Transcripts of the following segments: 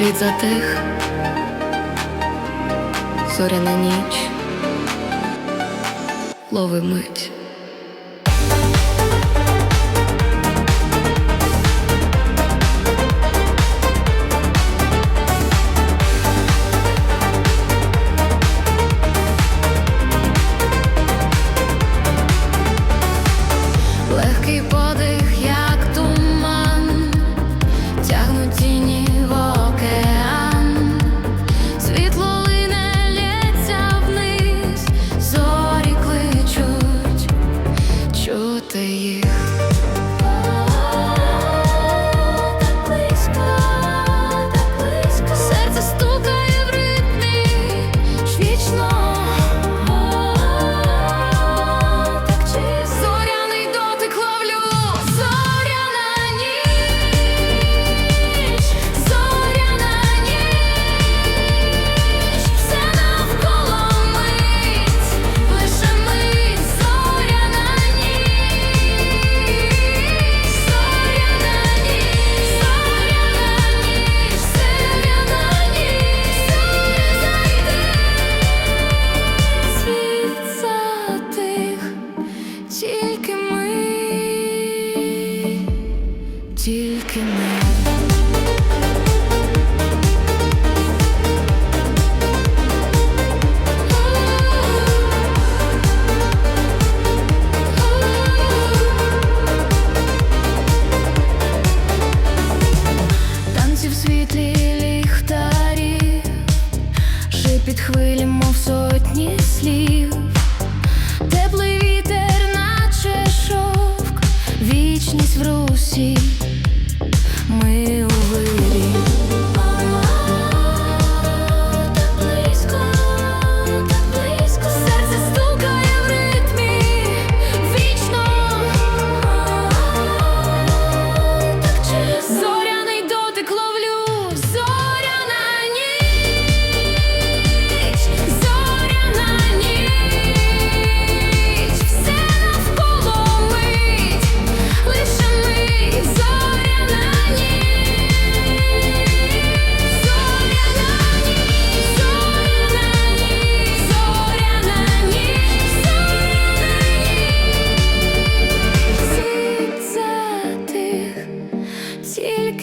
світ затих, зоряна ніч, лови мить. 息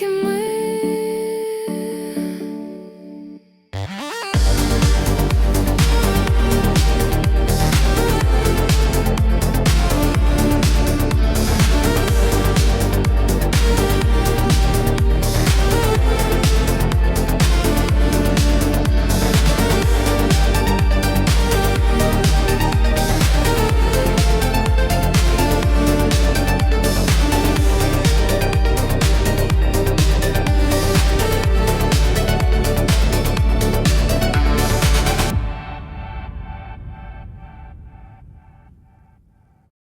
can move.